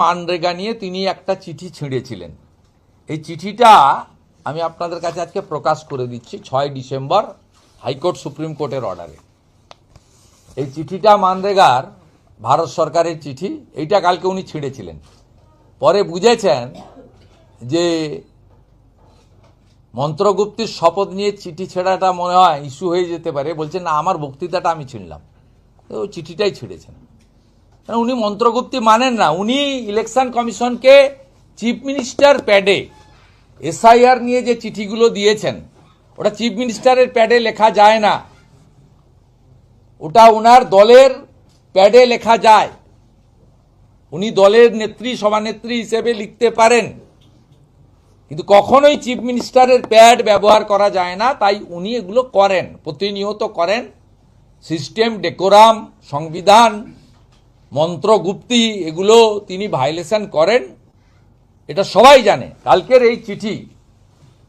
মানরেগা নিয়ে তিনি একটা চিঠি ছিঁড়েছিলেন। এই চিঠিটা আমি আপনাদের কাছে আজকে প্রকাশ করে দিচ্ছি ছয় ডিসেম্বর হাইকোর্ট সুপ্রিম কোর্টের অর্ডারে। এই চিঠিটা মানরেগার ভারত সরকারের চিঠি, এইটা কালকে উনি ছিঁড়েছিলেন। পরে বুঝেছেন যে মন্ত্রগুপ্তির শপথ নিয়ে চিঠি ছেঁড়াটা মনে হয় ইস্যু হয়ে যেতে পারে। বলছেন না, আমার বক্তৃতাটা আমি ছিঁড়লাম। তো চিঠিটাই ছিঁড়েছেন। কারণ উনি মন্ত্রগুপ্তি মানেন না। উনি ইলেকশন কমিশনকে চিফ মিনিস্টার প্যাডে এসআইআর নিয়ে যে চিঠিগুলো দিয়েছেন, ওটা চিফ মিনিস্টারের প্যাডে লেখা যায় না। ওটা ওনার দলের প্যাডে লেখা যায়। উনি দলের নেত্রী, সভানেত্রী হিসেবে লিখতে পারেন। কিন্তু কখনোই চিফ মিনিস্টারের প্যাড ব্যবহার করা যায় না, তাই উনি এগুলো করেন, প্রতিনিয়ত করেন। সিস্টেম ডেকোরাম সংবিধান মন্ত্রগুপ্তি এগুলো তিনি ভাইলেশন করেন। এটা সবাই জানে। কালকের এই চিঠি,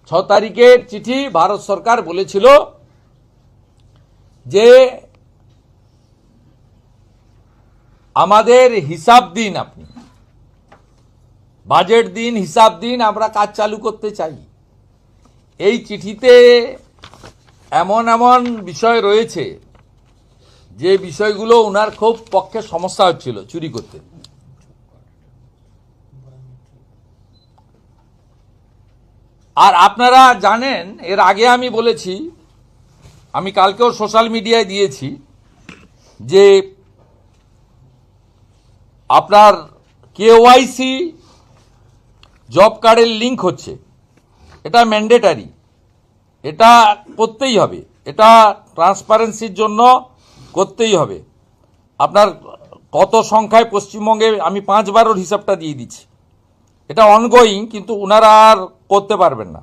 ছ তারিখের চিঠি ভারত সরকার বলেছিল যে আমাদের হিসাব দিন আপনি। বাজেট দিন, হিসাব দিন, আমরা কাজ চালু করতে চাই। এই চিঠিতে এমন এমন বিষয় রয়েছে যে বিষয়গুলো ওনার খুব পক্ষে সমস্যা হচ্ছিল চুরি করতে। আর আপনারা জানেন, এর আগে আমি বলেছি, আমি কালকেও সোশ্যাল মিডিয়ায় দিয়েছি যে আপনার কেওয়াইসি জব কার্ডের লিঙ্ক হচ্ছে। এটা ম্যান্ডেটারি। এটা করতেই হবে। এটা ট্রান্সপারেন্সির জন্য করতেই হবে। আপনার কত সংখ্যায় পশ্চিমবঙ্গে আমি পাঁচবারের হিসাবটা দিয়ে দিচ্ছি। এটা অনগোয়িং কিন্তু ওনারা আর করতে পারবেন না।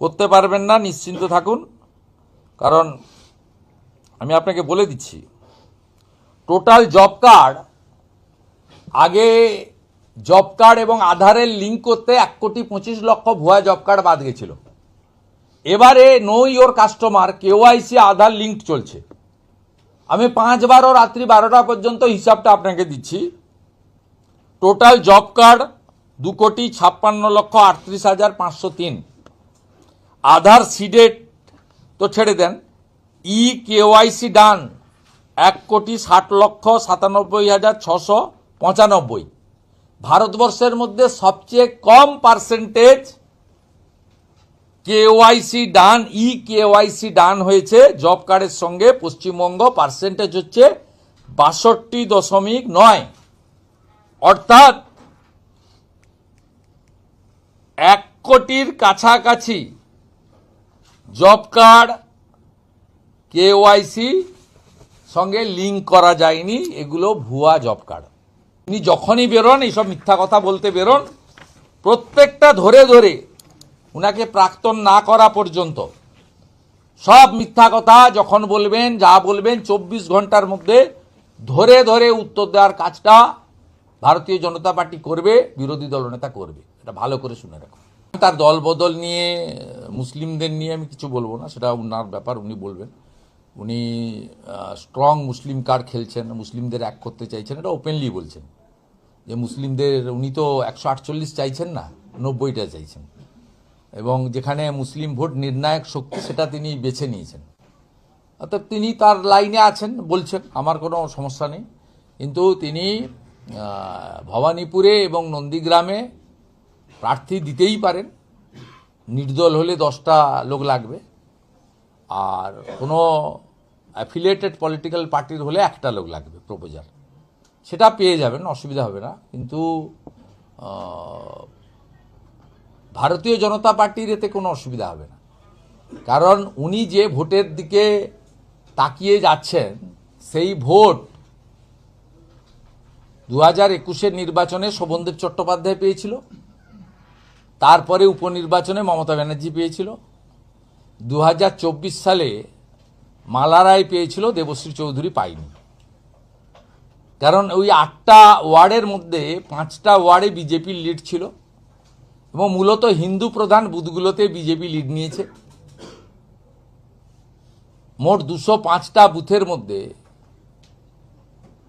করতে পারবেন না, নিশ্চিন্ত থাকুন। কারণ আমি আপনাকে বলে দিচ্ছি টোটাল জব কার্ড আগে জব কার্ড এবং আধারের লিঙ্ক করতে এক কোটি পঁচিশ লক্ষ ভুয়া জব কার্ড বাদ গেছিল। এবারে know your customer KYC Aadhaar link চলছে। আমি পাঁচ বারো রাত্রি বারোটা পর্যন্ত হিসাবটা আপনাকে দিচ্ছি। টোটাল জব কার্ড দু কোটি ছাপ্পান্ন লক্ষ আটত্রিশ হাজার পাঁচশো তিন। আধার সিডেট তো ছেড়ে দেন। ই কেওয়াইসি ডান এক কোটি ষাট লক্ষ সাতানব্বই হাজার ছশো পঁচানব্বই। ভারতবর্ষের মধ্যে সবচেয়ে কম percentage KYC done, e KYC done হয়েছে, জব কার্ডের সঙ্গে, পশ্চিমবঙ্গ পার্সেন্টেজ হচ্ছে বাষট্টি দশমিক নয়। অর্থাৎ এক কোটির কাছাকাছি জব কার্ড কেওয়াইসি সঙ্গে লিঙ্ক করা যায়নি, এগুলো ভুয়া জব কার্ড। উনি যখনই বেরোন, এইসব মিথ্যা কথা বলতে বেরোন, প্রত্যেকটা ধরে ধরে উনাকে প্রাক্তন না করা পর্যন্ত। সব মিথ্যা কথা যখন বলবেন, যা বলবেন, চব্বিশ ঘণ্টার মধ্যে ধরে ধরে উত্তর দেওয়ার কাজটা ভারতীয় জনতা পার্টি করবে, বিরোধী দলনেতা করবে। এটা ভালো করে শুনে রাখো তার দল বদল নিয়ে, মুসলিমদের নিয়ে আমি কিছু বলব না, সেটা ওনার ব্যাপার, উনি বলবেন। উনি স্ট্রং মুসলিম কার্ড খেলছেন, মুসলিমদের এক করতে চাইছেন, এটা ওপেনলি বলছেন। যে মুসলিমদের, উনি তো একশো আটচল্লিশ চাইছেন না, নব্বইটা চাইছেন। এবং যেখানে মুসলিম ভোট নির্ণায়ক শক্তি সেটা তিনি বেছে নিয়েছেন। অর্থাৎ তিনি তার লাইনে আছেন, বলছেন, আমার কোনো সমস্যা নেই। কিন্তু তিনি ভবানীপুরে এবং নন্দীগ্রামে প্রার্থী দিতেই পারেন। নির্দল হলে দশটা লোক লাগবে। আর কোনো অ্যাফিলিয়েটেড পলিটিক্যাল পার্টির হলে একটা লোক লাগবে প্রপোজাল সেটা পেয়ে যাবেন, অসুবিধা হবে না। কিন্তু ভারতীয় জনতা পার্টির এতে কোনো অসুবিধা হবে না। কারণ উনি যে ভোটের দিকে তাকিয়ে যাচ্ছেন, সেই ভোট দু হাজার একুশের নির্বাচনে শোভনদেব চট্টোপাধ্যায় পেয়েছিল, তারপরে উপনির্বাচনে মমতা ব্যানার্জি পেয়েছিল দু হাজার চব্বিশ সালে মালা রায় পেয়েছিল, দেবশ্রী চৌধুরী পায়নি। কারণ ওই আটটা ওয়ার্ডের মধ্যে পাঁচটা ওয়ার্ডে বিজেপির লিড ছিল। এবং মূলত হিন্দু প্রধান বুথগুলোতে বিজেপি লিড নিয়েছে। মোট দুশো পাঁচটা বুথের মধ্যে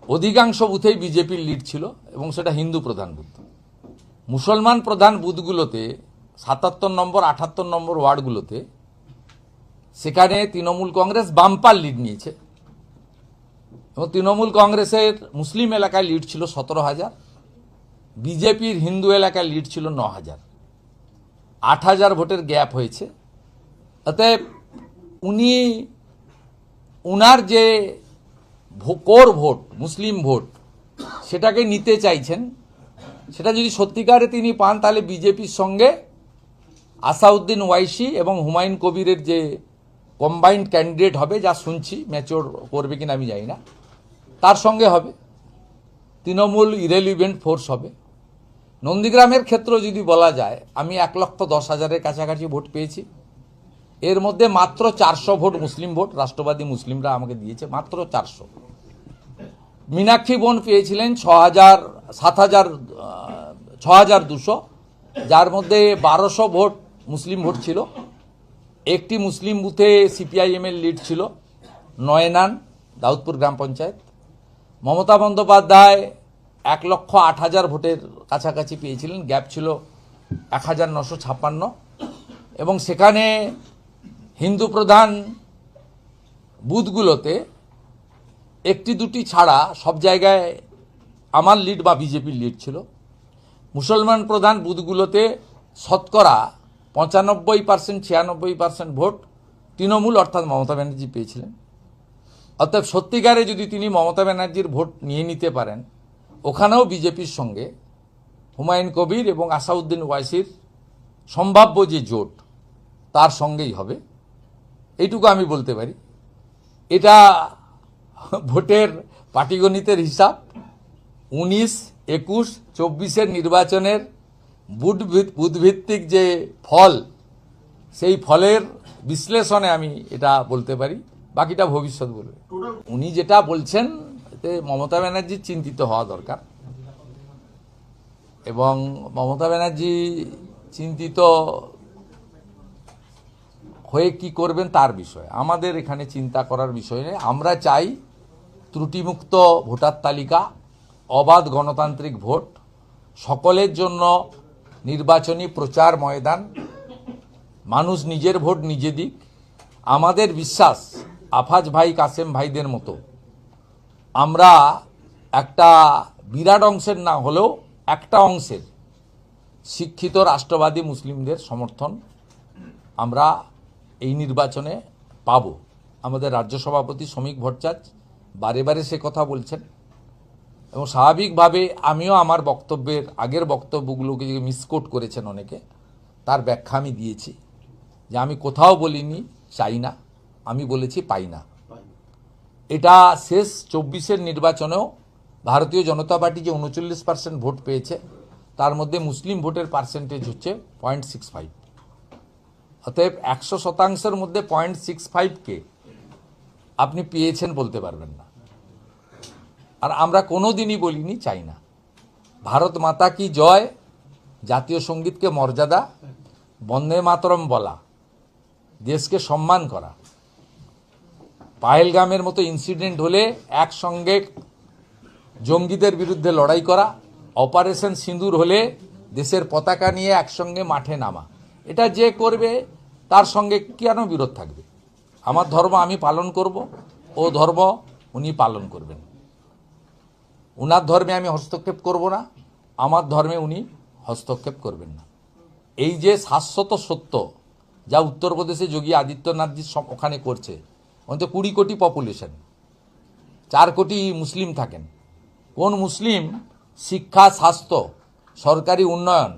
অধিকাংশ বুথেই বিজেপির লিড ছিল এবং সেটা হিন্দু প্রধান বুথ। মুসলমান প্রধান বুথগুলোতে সাতাত্তর নম্বর, আটাত্তর নম্বর ওয়ার্ডগুলোতে সেখানে তৃণমূল কংগ্রেস বাম্পার লিড নিয়েছে। এবং তৃণমূল কংগ্রেসের মুসলিম এলাকায় লিড ছিল সতেরো হাজার, বিজেপির হিন্দু এলাকায় লিড ছিল ন হাজার। আট হাজার ভোটের গ্যাপ হয়েছে। অতএব উনি, উনার যে কোর ভোট, মুসলিম ভোট, সেটাকে নিতে চাইছেন, সেটা যদি সত্যিকারে তিনি পান, তাহলে বিজেপির সঙ্গে আসাউদ্দিন ওয়াইসি এবং হুমায়ুন কবিরের যে কম্বাইন্ড ক্যান্ডিডেট হবে, যা শুনছি ম্যাচিওর করবে কিনা আমি জানি না, তার সঙ্গে হবে। তৃণমূল ইরেলিভেন্ট ফোর্স হবে। নন্দীগ্রামের ক্ষেত্র যদি বলা যায়, আমি এক লক্ষ দশ হাজারের কাছাকাছি ভোট পেয়েছি। এর মধ্যে মাত্র চারশো ভোট মুসলিম ভোট, রাষ্ট্রবাদী মুসলিমরা আমাকে দিয়েছে মাত্র চারশো। মীনাক্ষী বোন পেয়েছিলেন ছ হাজার, সাত হাজার ছ হাজার দুশো। যার মধ্যে বারোশো ভোট মুসলিম ভোট ছিল। একটি মুসলিম বুথে সিপিআইএমের লিড ছিল, নয়নান, দাউদপুর গ্রাম পঞ্চায়েত। মমতা বন্দ্যোপাধ্যায় এক লক্ষ আট হাজার ভোটের কাছাকাছি পেয়েছিলেন, গ্যাপ ছিল এক হাজার নশো ছাপ্পান্ন। এবং সেখানে হিন্দু প্রধান বুথগুলোতে একটি দুটি ছাড়া সব জায়গায় আমার লিড বা বিজেপির লিড ছিল। মুসলমান প্রধান বুথগুলোতে শতকরা পঁচানব্বই পার্সেন্ট, ছিয়ানব্বই পার্সেন্ট ভোট তৃণমূল অর্থাৎ মমতা ব্যানার্জি পেয়েছিলেন। অর্থাৎ সত্যিকারে যদি তিনি মমতা ব্যানার্জির ভোট নিয়ে নিতে পারেন ওখানেও বিজেপির সঙ্গে হুমায়ুন কবির এবং আসাউদ্দিন ওয়াইসির সম্ভাব্য যে জোট, তার সঙ্গেই হবে। এইটুকু আমি বলতে পারি। এটা ভোটের পাটিগণিতের হিসাব। উনিশ, একুশ, চব্বিশের নির্বাচনের বুথ ভিত- বুথভিত্তিক যে ফল, সেই ফলের বিশ্লেষণে আমি এটা বলতে পারি। বাকিটা ভবিষ্যৎ বলবে। উনি যেটা বলছেন এতে মমতা ব্যানার্জি চিন্তিত হওয়া দরকার। এবং মমতা ব্যানার্জি চিন্তিত হয়ে কি করবেন তার বিষয়। আমাদের এখানে চিন্তা করার বিষয় নেই। আমরা চাই ত্রুটিমুক্ত ভোটার তালিকা, অবাধ গণতান্ত্রিক ভোট, সকলের জন্য নির্বাচনী প্রচার ময়দান, মানুষ নিজের ভোট নিজে দিক। আমাদের বিশ্বাস আফাজ ভাই, কাসেম ভাইদের মতো আমরা একটা বিরাট অংশের না হলেও একটা অংশের শিক্ষিত রাষ্ট্রবাদী মুসলিমদের সমর্থন আমরা এই নির্বাচনে পাব। আমাদের রাজ্য সভাপতি শ্রমিক ভট্টাচার্য বারে বারে সে কথা বলছেন এবং স্বাভাবিকভাবে আমিও আমার বক্তব্যের আগের বক্তব্যগুলোকে যে মিসকোট করেছেন অনেকে, তার ব্যাখ্যা আমি দিয়েছি যে আমি কোথাও বলিনি, চাই না। আমি বলেছি পাই না। এটা শেষ চব্বিশের নির্বাচনেও ভারতীয় জনতা পার্টি যে উনচল্লিশ পার্সেন্ট ভোট পেয়েছে, তার মধ্যে মুসলিম ভোটের পার্সেন্টেজ হচ্ছে পয়েন্ট সিক্স ফাইভ। অতএব একশো শতাংশের মধ্যে পয়েন্ট সিক্স ফাইভকে আপনি পেয়েছেন বলতে পারবেন না। আর আমরা কোনো দিনই বলিনি চাই না ভারত মাতা কি জয়? জাতীয় সঙ্গীতকে মর্যাদা, বন্দে মাতরম বলা, দেশকে সম্মান করা। পাহেলগামের মতো ইনসিডেন্ট হলে একসঙ্গে জঙ্গিদের বিরুদ্ধে লড়াই করা অপারেশন সিঁদুর হলে দেশের পতাকা নিয়ে একসঙ্গে মাঠে নামা। এটা যে করবে, তার সঙ্গে কেন বিরোধ থাকবে? আমার ধর্ম আমি পালন করব, ও ধর্ম উনি পালন করবেন। উনার ধর্মে আমি হস্তক্ষেপ করব না, আমার ধর্মে উনি হস্তক্ষেপ করবেন না। এই যে শাশ্বত সত্য, যা উত্তরপ্রদেশে যোগী আদিত্যনাথজি ওখানে করছে অন্তত কুড়ি কোটি পপুলেশন চার কোটি মুসলিম থাকেন। কোন মুসলিম শিক্ষা, স্বাস্থ্য, সরকারি উন্নয়ন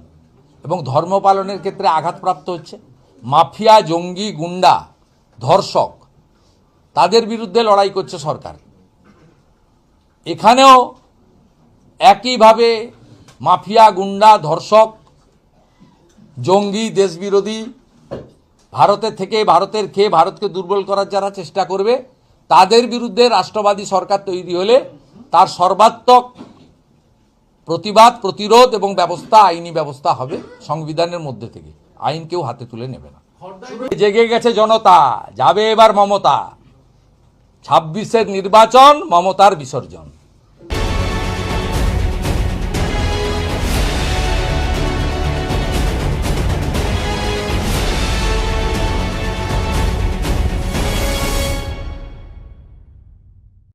এবং ধর্ম পালনের ক্ষেত্রে আঘাতপ্রাপ্ত হচ্ছে? মাফিয়া, জঙ্গি, গুন্ডা, ধর্ষক, তাদের বিরুদ্ধে লড়াই করছে সরকার। এখানেও একইভাবে মাফিয়া, গুন্ডা, ধর্ষক, জঙ্গি, দেশবিরোধী ভারতের থেকে ভারতের খেয়ে ভারতকে দুর্বল করার যারা চেষ্টা করবে, তাদের বিরুদ্ধে রাষ্ট্রবাদী সরকার তৈরি হলে তার সর্বাত্মক প্রতিবাদ, প্রতিরোধ এবং ব্যবস্থা, আইনি ব্যবস্থা হবে সংবিধানের মধ্যে থেকে। আইন কেউ হাতে তুলে নেবে না। জেগে গেছে জনতা, যাবে এবার মমতা। ছাব্বিশের নির্বাচন মমতার বিসর্জন।